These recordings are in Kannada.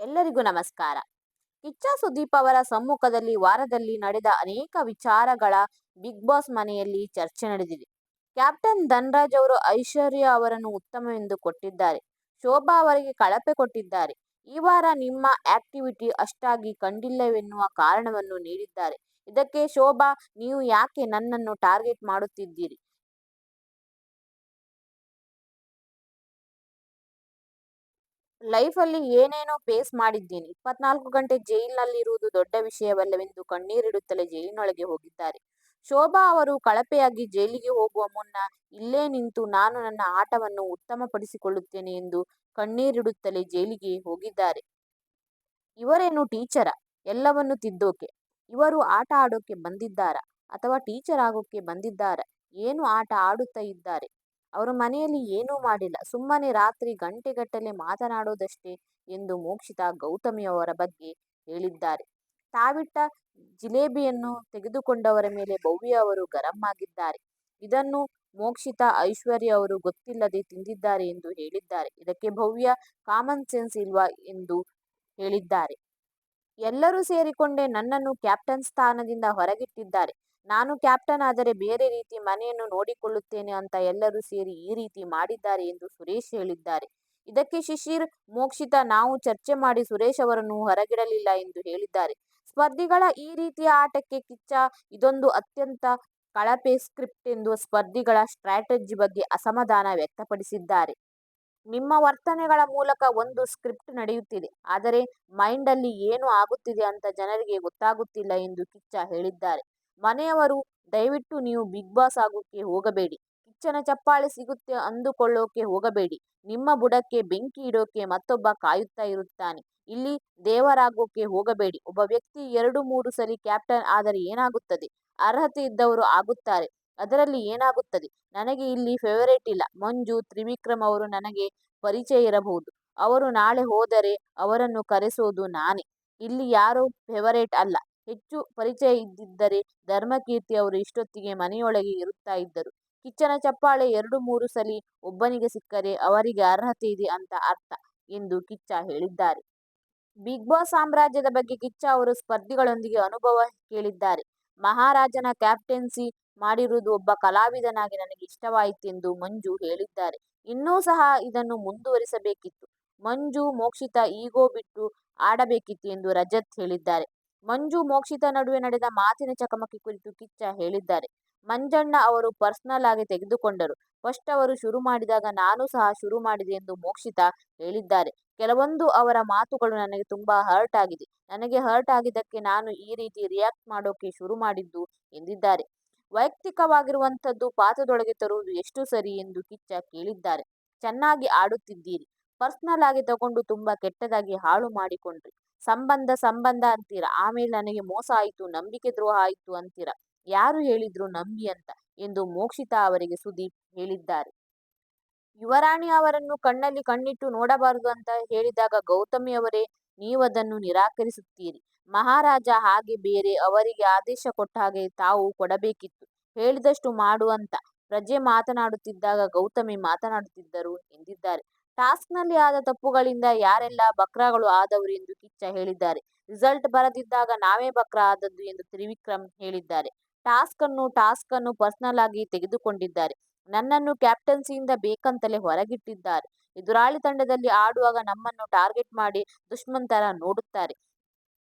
ಎಲ್ಲರಿಗೂ ನಮಸ್ಕಾರ. ಕಿಚ್ಚ ಸುದೀಪ್ ಅವರ ಸಮ್ಮುಖದಲ್ಲಿ ವಾರದಲ್ಲಿ ನಡೆದ ಅನೇಕ ವಿಚಾರಗಳ ಬಿಗ್ ಬಾಸ್ ಮನೆಯಲ್ಲಿ ಚರ್ಚೆ ನಡೆದಿದೆ. ಕ್ಯಾಪ್ಟನ್ ಧನ್ರಾಜ್ ಅವರು ಐಶ್ವರ್ಯ ಅವರನ್ನು ಉತ್ತಮವೆಂದು ಕೊಟ್ಟಿದ್ದಾರೆ. ಶೋಭಾ ಅವರಿಗೆ ಕಳಪೆ ಕೊಟ್ಟಿದ್ದಾರೆ. ಈ ವಾರ ನಿಮ್ಮ ಆಕ್ಟಿವಿಟಿ ಅಷ್ಟಾಗಿ ಕಂಡಿಲ್ಲವೆನ್ನುವ ಕಾರಣವನ್ನು ನೀಡಿದ್ದಾರೆ. ಇದಕ್ಕೆ ಶೋಭಾ, ನೀವು ಯಾಕೆ ನನ್ನನ್ನು ಟಾರ್ಗೆಟ್ ಮಾಡುತ್ತಿದ್ದೀರಿ? ಲೈಫಲ್ಲಿ ಏನೇನೋ ಫೇಸ್ ಮಾಡಿದ್ದೀನಿ. ಇಪ್ಪತ್ನಾಲ್ಕು ಗಂಟೆ ಜೈಲಿನಲ್ಲಿರುವುದು ದೊಡ್ಡ ವಿಷಯವಲ್ಲವೆಂದು ಕಣ್ಣೀರಿಡುತ್ತಲೇ ಜೈಲಿನೊಳಗೆ ಹೋಗಿದ್ದಾರೆ. ಶೋಭಾ ಅವರು ಕಳಪೆಯಾಗಿ ಜೈಲಿಗೆ ಹೋಗುವ ಮುನ್ನ ಇಲ್ಲೇ ನಿಂತು ನಾನು ನನ್ನ ಆಟವನ್ನು ಉತ್ತಮಪಡಿಸಿಕೊಳ್ಳುತ್ತೇನೆ ಎಂದು ಕಣ್ಣೀರಿಡುತ್ತಲೇ ಜೈಲಿಗೆ ಹೋಗಿದ್ದಾರೆ. ಇವರೇನು ಟೀಚರ? ಎಲ್ಲವನ್ನು ತಿದ್ದೋಕೆ? ಇವರು ಆಟ ಆಡೋಕೆ ಬಂದಿದ್ದಾರಾ? ಅಥವಾ ಟೀಚರ್ ಆಗೋಕೆ ಬಂದಿದ್ದಾರಾ? ಏನು ಆಟ ಆಡುತ್ತಾ ಇದ್ದಾರೆ? ಅವರು ಮನೆಯಲ್ಲಿ ಏನೂ ಮಾಡಿಲ್ಲ. ಸುಮ್ಮನೆ ರಾತ್ರಿ ಗಂಟೆಗಟ್ಟಲೆ ಮಾತನಾಡೋದಷ್ಟೇ ಎಂದು ಮೋಕ್ಷಿತಾ ಗೌತಮಿ ಅವರ ಬಗ್ಗೆ ಹೇಳಿದ್ದಾರೆ. ತಾವಿಟ್ಟ ಜಿಲೇಬಿಯನ್ನು ತೆಗೆದುಕೊಂಡವರ ಮೇಲೆ ಭವ್ಯ ಅವರು ಗರಂ ಆಗಿದ್ದಾರೆ. ಇದನ್ನು ಮೋಕ್ಷಿತಾ ಐಶ್ವರ್ಯ ಅವರು ಗೊತ್ತಿಲ್ಲದೆ ತಿಂದಿದ್ದಾರೆ ಎಂದು ಹೇಳಿದ್ದಾರೆ. ಇದಕ್ಕೆ ಭವ್ಯ ಕಾಮನ್ ಸೆನ್ಸ್ ಇಲ್ವಾ ಎಂದು ಹೇಳಿದ್ದಾರೆ. ಎಲ್ಲರೂ ಸೇರಿಕೊಂಡೇ ನನ್ನನ್ನು ಕ್ಯಾಪ್ಟನ್ ಸ್ಥಾನದಿಂದ ಹೊರಗಿಟ್ಟಿದ್ದಾರೆ. ನಾನು ಕ್ಯಾಪ್ಟನ್ ಆದರೆ ಬೇರೆ ರೀತಿ ಮನೆಯನ್ನು ನೋಡಿಕೊಳ್ಳುತ್ತೇನೆ ಅಂತ ಎಲ್ಲರೂ ಸೇರಿ ಈ ರೀತಿ ಮಾಡಿದ್ದಾರೆ ಎಂದು ಸುರೇಶ್ ಹೇಳಿದ್ದಾರೆ. ಇದಕ್ಕೆ ಶಿಶಿರ್ ಮೋಕ್ಷಿತ, ನಾವು ಚರ್ಚೆ ಮಾಡಿ ಸುರೇಶ್ ಅವರನ್ನು ಹೊರಗಿಡಲಿಲ್ಲ ಎಂದು ಹೇಳಿದ್ದಾರೆ. ಸ್ಪರ್ಧಿಗಳ ಈ ರೀತಿಯ ಆಟಕ್ಕೆ ಕಿಚ್ಚ, ಇದೊಂದು ಅತ್ಯಂತ ಕಳಪೆ ಸ್ಕ್ರಿಪ್ಟ್ ಎಂದು ಸ್ಪರ್ಧಿಗಳ ಸ್ಟ್ರಾಟಜಿ ಬಗ್ಗೆ ಅಸಮಾಧಾನ ವ್ಯಕ್ತಪಡಿಸಿದ್ದಾರೆ. ನಿಮ್ಮ ವರ್ತನೆಗಳ ಮೂಲಕ ಒಂದು ಸ್ಕ್ರಿಪ್ಟ್ ನಡೆಯುತ್ತಿದೆ, ಆದರೆ ಮೈಂಡಲ್ಲಿ ಏನು ಆಗುತ್ತಿದೆ ಅಂತ ಜನರಿಗೆ ಗೊತ್ತಾಗುತ್ತಿಲ್ಲ ಎಂದು ಕಿಚ್ಚ ಹೇಳಿದ್ದಾರೆ. ಮನೆಯವರು, ದಯವಿಟ್ಟು ನೀವು ಬಿಗ್ ಬಾಸ್ ಆಗೋಕೆ ಹೋಗಬೇಡಿ. ಕಿಚ್ಚನ ಚಪ್ಪಾಳೆ ಸಿಗುತ್ತೆ ಅಂದುಕೊಳ್ಳೋಕೆ ಹೋಗಬೇಡಿ. ನಿಮ್ಮ ಬುಡಕ್ಕೆ ಬೆಂಕಿ ಇಡೋಕೆ ಮತ್ತೊಬ್ಬ ಕಾಯುತ್ತಾ ಇರುತ್ತಾನೆ. ಇಲ್ಲಿ ದೇವರಾಗೋಕೆ ಹೋಗಬೇಡಿ. ಒಬ್ಬ ವ್ಯಕ್ತಿ ಎರಡು, ಮೂರು ಸರಿ ಕ್ಯಾಪ್ಟನ್ ಆದರೆ ಏನಾಗುತ್ತದೆ? ಅರ್ಹತೆ ಇದ್ದವರು ಆಗುತ್ತಾರೆ. ಅದರಲ್ಲಿ ಏನಾಗುತ್ತದೆ? ನನಗೆ ಇಲ್ಲಿ ಫೇವರೇಟ್ ಇಲ್ಲ. ಮಂಜು, ತ್ರಿವಿಕ್ರಮ್ ಅವರು ನನಗೆ ಪರಿಚಯ ಇರಬಹುದು. ಅವರು ನಾಳೆ ಹೋದರೆ ಅವರನ್ನು ಕರೆಸೋದು ನಾನೇ. ಇಲ್ಲಿ ಯಾರು ಫೇವರೇಟ್ ಅಲ್ಲ. ಹೆಚ್ಚು ಪರಿಚಯ ಇದ್ದಿದ್ದರೆ ಧರ್ಮಕೀರ್ತಿ ಅವರು ಇಷ್ಟೊತ್ತಿಗೆ ಮನೆಯೊಳಗೆ ಇರುತ್ತಾ ಇದ್ದರು. ಕಿಚ್ಚನ ಚಪ್ಪಾಳೆ ಎರಡು ಮೂರು ಸಲಿ ಒಬ್ಬನಿಗೆ ಸಿಕ್ಕರೆ ಅವರಿಗೆ ಅರ್ಹತೆ ಇದೆ ಅಂತ ಅರ್ಥ ಎಂದು ಕಿಚ್ಚ ಹೇಳಿದ್ದಾರೆ. ಬಿಗ್ ಬಾಸ್ ಸಾಮ್ರಾಜ್ಯದ ಬಗ್ಗೆ ಕಿಚ್ಚ ಅವರು ಸ್ಪರ್ಧಿಗಳೊಂದಿಗೆ ಅನುಭವ ಕೇಳಿದ್ದಾರೆ. ಮಹಾರಾಜನ ಕ್ಯಾಪ್ಟನ್ಸಿ ಮಾಡಿರುವುದು ಒಬ್ಬ ಕಲಾವಿದನಾಗಿ ನನಗೆ ಇಷ್ಟವಾಯಿತೆಂದು ಮಂಜು ಹೇಳಿದ್ದಾರೆ. ಇನ್ನೂ ಸಹ ಇದನ್ನು ಮುಂದುವರಿಸಬೇಕಿತ್ತು. ಮಂಜು ಮೋಕ್ಷಿತಾ ಈಗೋ ಬಿಟ್ಟು ಆಡಬೇಕಿತ್ತು ಎಂದು ರಜತ್ ಹೇಳಿದ್ದಾರೆ. ಮಂಜು ಮೋಕ್ಷಿತ ನಡುವೆ ನಡೆದ ಮಾತಿನ ಚಕಮಕಿ ಕುರಿತು ಕಿಚ್ಚ ಹೇಳಿದ್ದಾರೆ. ಮಂಜಣ್ಣ ಅವರು ಪರ್ಸನಲ್ ಆಗಿ ತೆಗೆದುಕೊಂಡರು. ಫಸ್ಟ್ ಅವರು ಶುರು ಮಾಡಿದಾಗ ನಾನು ಸಹ ಶುರು ಮಾಡಿದೆ ಎಂದು ಮೋಕ್ಷಿತ ಹೇಳಿದ್ದಾರೆ. ಕೆಲವೊಂದು ಅವರ ಮಾತುಗಳು ನನಗೆ ತುಂಬಾ ಹರ್ಟ್ ಆಗಿದೆ. ನನಗೆ ಹರ್ಟ್ ಆಗಿದ್ದಕ್ಕೆ ನಾನು ಈ ರೀತಿ ರಿಯಾಕ್ಟ್ ಮಾಡೋಕೆ ಶುರು ಮಾಡಿದ್ದು ಎಂದಿದ್ದಾರೆ. ವೈಯಕ್ತಿಕವಾಗಿರುವಂಥದ್ದು ಪಾತ್ರದೊಳಗೆ ತರುವುದು ಎಷ್ಟು ಸರಿ ಎಂದು ಕಿಚ್ಚ ಕೇಳಿದ್ದಾರೆ. ಚೆನ್ನಾಗಿ ಆಡುತ್ತಿದ್ದೀರಿ. ಪರ್ಸನಲ್ ಆಗಿ ತಗೊಂಡು ತುಂಬಾ ಕೆಟ್ಟದಾಗಿ ಹಾಳು ಮಾಡಿಕೊಂಡ್ರಿ. ಸಂಬಂಧ ಸಂಬಂಧ ಅಂತೀರ. ಆಮೇಲೆ ನನಗೆ ಮೋಸ ಆಯಿತು, ನಂಬಿಕೆ ದ್ರೋಹ ಆಯಿತು ಅಂತೀರ. ಯಾರು ಹೇಳಿದ್ರು ನಂಬಿ ಅಂತ? ಎಂದು ಮೋಕ್ಷಿತಾ ಅವರಿಗೆ ಸುದೀಪ್ ಹೇಳಿದ್ದಾರೆ. ಯುವರಾಣಿ ಅವರನ್ನು ಕಣ್ಣಲ್ಲಿ ಕಣ್ಣಿಟ್ಟು ನೋಡಬಾರದು ಅಂತ ಹೇಳಿದಾಗ, ಗೌತಮಿ ಅವರೇ ನೀವದನ್ನು ನಿರಾಕರಿಸುತ್ತೀರಿ. ಮಹಾರಾಜ ಹಾಗೆ ಬೇರೆ ಅವರಿಗೆ ಆದೇಶ ಕೊಟ್ಟ ಹಾಗೆ ತಾವು ಕೊಡಬೇಕಿತ್ತು. ಹೇಳಿದಷ್ಟು ಮಾಡುವಂತ ಪ್ರಜೆ ಮಾತನಾಡುತ್ತಿದ್ದಾಗ ಗೌತಮಿ ಮಾತನಾಡುತ್ತಿದ್ದರು ಎಂದಿದ್ದಾರೆ. ಟಾಸ್ಕ್ನಲ್ಲಿ ಆದ ತಪ್ಪುಗಳಿಂದ ಯಾರೆಲ್ಲ ಬಕ್ರಾಗಳು ಆದವರು ಎಂದು ಕಿಚ್ಚ ಹೇಳಿದ್ದಾರೆ. ರಿಸಲ್ಟ್ ಬರದಿದ್ದಾಗ ನಾವೇ ಬಕ್ರ ಆದದ್ದು ಎಂದು ತ್ರಿವಿಕ್ರಮ್ ಹೇಳಿದ್ದಾರೆ. ಟಾಸ್ಕ್ ಅನ್ನು ಟಾಸ್ಕ್ ಅನ್ನು ಪರ್ಸನಲ್ ಆಗಿ ತೆಗೆದುಕೊಂಡಿದ್ದಾರೆ. ನನ್ನನ್ನು ಕ್ಯಾಪ್ಟನ್ಸಿಯಿಂದ ಬೇಕಂತಲೇ ಹೊರಗಿಟ್ಟಿದ್ದಾರೆ. ಎದುರಾಳಿ ತಂಡದಲ್ಲಿ ಆಡುವಾಗ ನಮ್ಮನ್ನು ಟಾರ್ಗೆಟ್ ಮಾಡಿ ದುಷ್ಮಂತರ ತರ ನೋಡುತ್ತಾರೆ.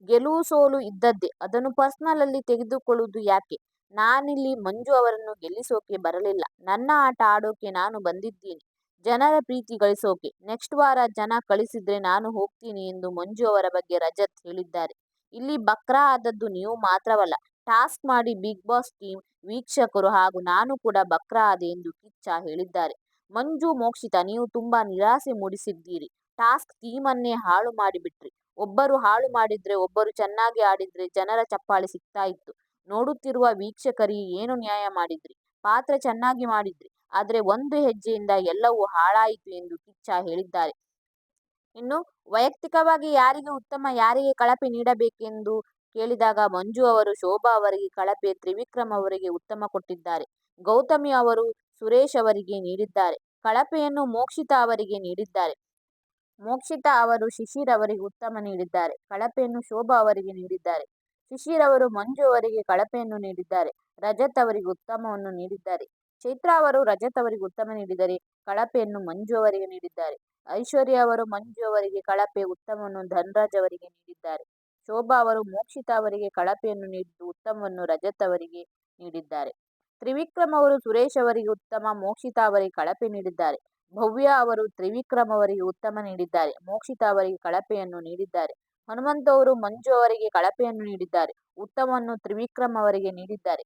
ಗೆಲುವು ಸೋಲು ಇದ್ದದ್ದೇ, ಅದನ್ನು ಪರ್ಸನಲ್ ಅಲ್ಲಿ ತೆಗೆದುಕೊಳ್ಳುವುದು ಯಾಕೆ? ನಾನಿಲ್ಲಿ ಮಂಜು ಅವರನ್ನು ಗೆಲ್ಲಿಸೋಕೆ ಬರಲಿಲ್ಲ. ನನ್ನ ಆಟ ಆಡೋಕೆ ನಾನು ಬಂದಿದ್ದೀನಿ. ಜನರ ಪ್ರೀತಿ ಗಳಿಸೋಕೆ. ನೆಕ್ಸ್ಟ್ ವಾರ ಜನ ಕಳಿಸಿದ್ರೆ ನಾನು ಹೋಗ್ತೀನಿ ಎಂದು ಮಂಜು ಅವರ ಬಗ್ಗೆ ರಜತ್ ಹೇಳಿದ್ದಾರೆ. ಇಲ್ಲಿ ಬಕ್ರಾ ಆದದ್ದು ನೀವು ಮಾತ್ರವಲ್ಲ ಟಾಸ್ಕ್ ಮಾಡಿ ಬಿಗ್ ಬಾಸ್ ಟೀಮ್ ವೀಕ್ಷಕರು ಹಾಗೂ ನಾನು ಕೂಡ ಬಕ್ರಾ ಆದೆ ಎಂದು ಕಿಚ್ಚ ಹೇಳಿದ್ದಾರೆ. ಮಂಜು, ಮೋಕ್ಷಿತ, ನೀವು ತುಂಬಾ ನಿರಾಸೆ ಮೂಡಿಸಿದ್ದೀರಿ. ಟಾಸ್ಕ್ ಟೀಮನ್ನೇ ಹಾಳು ಮಾಡಿಬಿಟ್ರಿ. ಒಬ್ಬರು ಹಾಳು ಮಾಡಿದ್ರೆ ಒಬ್ಬರು ಚೆನ್ನಾಗಿ ಆಡಿದ್ರೆ ಜನರ ಚಪ್ಪಾಳೆ ಸಿಗ್ತಾ ಇತ್ತು. ನೋಡುತ್ತಿರುವ ವೀಕ್ಷಕರಿಗೆ ಏನು ನ್ಯಾಯ ಮಾಡಿದ್ರಿ? ಪಾತ್ರ ಚೆನ್ನಾಗಿ ಮಾಡಿದ್ರಿ. ಆದ್ರೆ ಒಂದು ಹೆಜ್ಜೆಯಿಂದ ಎಲ್ಲವೂ ಹಾಳಾಯಿತು ಎಂದು ಕಿಚ್ಚ ಹೇಳಿದ್ದಾರೆ. ಇನ್ನು ವೈಯಕ್ತಿಕವಾಗಿ ಯಾರಿಗೆ ಉತ್ತಮ, ಯಾರಿಗೆ ಕಳಪೆ ನೀಡಬೇಕೆಂದು ಕೇಳಿದಾಗ ಮಂಜು ಅವರು ಶೋಭಾ ಅವರಿಗೆ ಕಳಪೆ, ತ್ರಿವಿಕ್ರಮ್ ಅವರಿಗೆ ಉತ್ತಮ ಕೊಟ್ಟಿದ್ದಾರೆ. ಗೌತಮಿ ಅವರು ಸುರೇಶ್ ಅವರಿಗೆ ನೀಡಿದ್ದಾರೆ. ಕಳಪೆಯನ್ನು ಮೋಕ್ಷಿತಾ ಅವರಿಗೆ ನೀಡಿದ್ದಾರೆ. ಮೋಕ್ಷಿತಾ ಅವರು ಶಿಶಿರ್ ಅವರಿಗೆ ಉತ್ತಮ ನೀಡಿದ್ದಾರೆ. ಕಳಪೆಯನ್ನು ಶೋಭಾ ಅವರಿಗೆ ನೀಡಿದ್ದಾರೆ. ಶಿಶಿರ್ ಅವರು ಮಂಜು ಅವರಿಗೆ ಕಳಪೆಯನ್ನು ನೀಡಿದ್ದಾರೆ. ರಜತ್ ಅವರಿಗೆ ಉತ್ತಮವನ್ನು ನೀಡಿದ್ದಾರೆ. ಚೈತ್ರ ಅವರು ರಜತ್ ಅವರಿಗೆ ಉತ್ತಮ ನೀಡಿದರೆ, ಕಳಪೆಯನ್ನು ಮಂಜು ಅವರಿಗೆ ನೀಡಿದ್ದಾರೆ. ಐಶ್ವರ್ಯ ಅವರು ಮಂಜು ಅವರಿಗೆ ಕಳಪೆ, ಉತ್ತಮವನ್ನು ಧನ್ರಾಜ್ ಅವರಿಗೆ ನೀಡಿದ್ದಾರೆ. ಶೋಭಾ ಅವರು ಮೋಕ್ಷಿತಾ ಅವರಿಗೆ ಕಳಪೆಯನ್ನು ನೀಡಿದ್ದು ಉತ್ತಮವನ್ನು ರಜತ್ ಅವರಿಗೆ ನೀಡಿದ್ದಾರೆ. ತ್ರಿವಿಕ್ರಮ್ ಅವರು ಸುರೇಶ್ ಅವರಿಗೆ ಉತ್ತಮ, ಮೋಕ್ಷಿತಾ ಅವರಿಗೆ ಕಳಪೆ ನೀಡಿದ್ದಾರೆ. ಭವ್ಯ ಅವರು ತ್ರಿವಿಕ್ರಮ್ ಅವರಿಗೆ ಉತ್ತಮ ನೀಡಿದ್ದಾರೆ. ಮೋಕ್ಷಿತಾ ಅವರಿಗೆ ಕಳಪೆಯನ್ನು ನೀಡಿದ್ದಾರೆ. ಹನುಮಂತ ಅವರು ಮಂಜು ಅವರಿಗೆ ಕಳಪೆಯನ್ನು ನೀಡಿದ್ದಾರೆ. ಉತ್ತಮವನ್ನು ತ್ರಿವಿಕ್ರಮ್ ಅವರಿಗೆ ನೀಡಿದ್ದಾರೆ.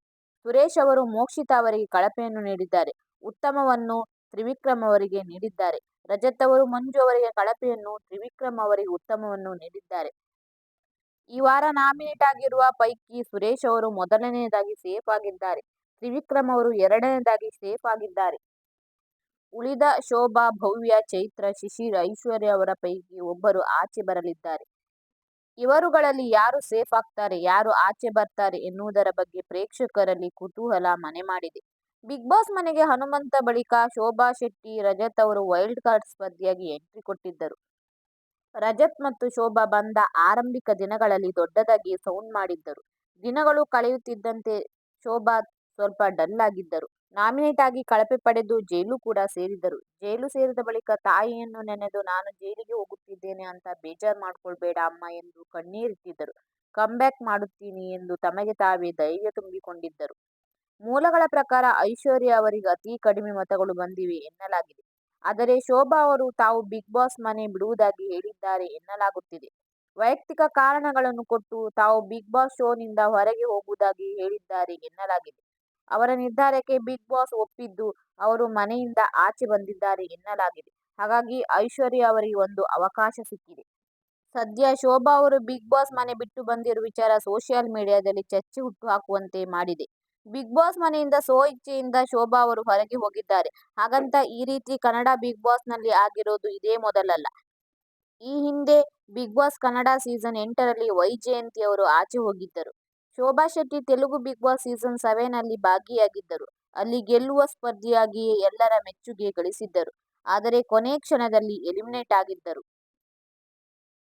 ಸುರೇಶ್ ಅವರು ಮೋಕ್ಷಿತಾ ಅವರಿಗೆ ಕಳಪೆಯನ್ನು ನೀಡಿದ್ದಾರೆ. ಉತ್ತಮವನ್ನು ತ್ರಿವಿಕ್ರಮ್ ಅವರಿಗೆ ನೀಡಿದ್ದಾರೆ. ರಜತ್ ಅವರು ಮಂಜು ಅವರಿಗೆ ಕಳಪೆಯನ್ನು, ತ್ರಿವಿಕ್ರಮ್ ಅವರಿಗೆ ಉತ್ತಮವನ್ನು ನೀಡಿದ್ದಾರೆ. ಈ ವಾರ ನಾಮಿನೇಟ್ ಆಗಿರುವ ಪೈಕಿ ಸುರೇಶ್ ಅವರು ಮೊದಲನೆಯದಾಗಿ ಸೇಫ್ ಆಗಿದ್ದಾರೆ. ತ್ರಿವಿಕ್ರಮ್ ಅವರು ಎರಡನೇದಾಗಿ ಸೇಫ್ ಆಗಿದ್ದಾರೆ. ಉಳಿದ ಶೋಭಾ, ಭವ್ಯ, ಚೈತ್ರ, ಶಿಶಿರ್, ಐಶ್ವರ್ಯ ಅವರ ಪೈಕಿ ಒಬ್ಬರು ಆಚೆ ಬರಲಿದ್ದಾರೆ. ಇವರುಗಳಲ್ಲಿ ಯಾರು ಸೇಫ್ ಆಗ್ತಾರೆ, ಯಾರು ಆಚೆ ಬರ್ತಾರೆ ಎನ್ನುವುದರ ಬಗ್ಗೆ ಪ್ರೇಕ್ಷಕರಲ್ಲಿ ಕುತೂಹಲ ಮನೆ ಮಾಡಿದೆ. ಬಿಗ್ ಬಾಸ್ ಮನೆಗೆ ಹನುಮಂತ ಬಳಿಕ ಶೋಭಾ ಶೆಟ್ಟಿ, ರಜತ್ ಅವರು ವೈಲ್ಡ್ ಕಾರ್ಡ್ ಸ್ಪರ್ಧಿಯಾಗಿ ಎಂಟ್ರಿ ಕೊಟ್ಟಿದ್ದರು. ರಜತ್ ಮತ್ತು ಶೋಭಾ ಬಂದ ಆರಂಭಿಕ ದಿನಗಳಲ್ಲಿ ದೊಡ್ಡದಾಗಿ ಸೌಂಡ್ ಮಾಡಿದ್ದರು. ದಿನಗಳು ಕಳೆಯುತ್ತಿದ್ದಂತೆ ಶೋಭಾ ಸ್ವಲ್ಪ ಡಲ್ ಆಗಿದ್ದರು. ನಾಮಿನೇಟ್ ಆಗಿ ಕಳಪೆ ಪಡೆದು ಜೈಲು ಕೂಡ ಸೇರಿದರು ಜೈಲು ಸೇರಿದ ಬಳಿಕ ತಾಯಿಯನ್ನು ನೆನೆದು ನಾನು ಜೈಲಿಗೆ ಹೋಗುತ್ತಿದ್ದೇನೆ ಅಂತ ಬೇಜಾರ್ ಮಾಡ್ಕೊಳ್ಬೇಡ ಅಮ್ಮ ಎಂದು ಕಣ್ಣೀರಿಟ್ಟಿದ್ದರು. ಕಮ್ಬ್ಯಾಕ್ ಮಾಡುತ್ತೀನಿ ಎಂದು ತಮಗೆ ತಾವೇ ಧೈರ್ಯ ತುಂಬಿಕೊಂಡಿದ್ದರು. ಮೂಲಗಳ ಪ್ರಕಾರ ಐಶ್ವರ್ಯ ಅವರಿಗೆ ಅತಿ ಕಡಿಮೆ ಮತಗಳು ಬಂದಿವೆ ಎನ್ನಲಾಗಿದೆ. ಆದರೆ ಶೋಭಾ ಅವರು ತಾವು ಬಿಗ್ ಬಾಸ್ ಮನೆ ಬಿಡುವುದಾಗಿ ಹೇಳಿದ್ದಾರೆ ಎನ್ನಲಾಗುತ್ತಿದೆ. ವೈಯಕ್ತಿಕ ಕಾರಣಗಳನ್ನು ಕೊಟ್ಟು ತಾವು ಬಿಗ್ ಬಾಸ್ ಶೋನಿಂದ ಹೊರಗೆ ಹೋಗುವುದಾಗಿ ಹೇಳಿದ್ದಾರೆ ಎನ್ನಲಾಗಿದೆ. ಅವರ ನಿರ್ಧಾರಕ್ಕೆ ಬಿಗ್ ಬಾಸ್ ಒಪ್ಪಿದ್ದು, ಅವರು ಮನೆಯಿಂದ ಆಚೆ ಬಂದಿದ್ದಾರೆ ಎನ್ನಲಾಗಿದೆ. ಹಾಗಾಗಿ ಐಶ್ವರ್ಯ ಅವರಿಗೆ ಒಂದು ಅವಕಾಶ ಸಿಕ್ಕಿದೆ. ಸದ್ಯ ಶೋಭಾ ಅವರು ಬಿಗ್ ಬಾಸ್ ಮನೆ ಬಿಟ್ಟು ಬಂದಿರುವ ವಿಚಾರ ಸೋಷಿಯಲ್ ಮೀಡಿಯಾದಲ್ಲಿ ಚರ್ಚೆ ಹುಟ್ಟುಹಾಕುವಂತೆ ಮಾಡಿದೆ. ಬಿಗ್ ಬಾಸ್ ಮನೆಯಿಂದ ಸೋ ಇಚ್ಛೆಯಿಂದ ಶೋಭಾ ಅವರು ಹೊರಗೆ ಹೋಗಿದ್ದಾರೆ. ಹಾಗಂತ ಈ ರೀತಿ ಕನ್ನಡ ಬಿಗ್ ಬಾಸ್ನಲ್ಲಿ ಆಗಿರೋದು ಇದೇ ಮೊದಲಲ್ಲ. ಈ ಹಿಂದೆ ಬಿಗ್ ಬಾಸ್ ಕನ್ನಡ ಸೀಸನ್ ಎಂಟರಲ್ಲಿ ವೈಜಯಂತಿ ಅವರು ಆಚೆ ಹೋಗಿದ್ದರು. Shobha Shetty Telugu big boss season seven ಅಲ್ಲಿ ಭಾಗಿಯಾಗಿದ್ದರು. ಅಲ್ಲಿ ಗೆಲ್ಲುವ ಸ್ಪರ್ಧಿಯಾಗಿಯೇ ಎಲ್ಲರ ಮೆಚ್ಚುಗೆ ಗಳಿಸಿದ್ದರು. ಆದರೆ ಕೊನೆ ಕ್ಷಣದಲ್ಲಿ ಎಲಿಮಿನೇಟ್ ಆಗಿದ್ದರು.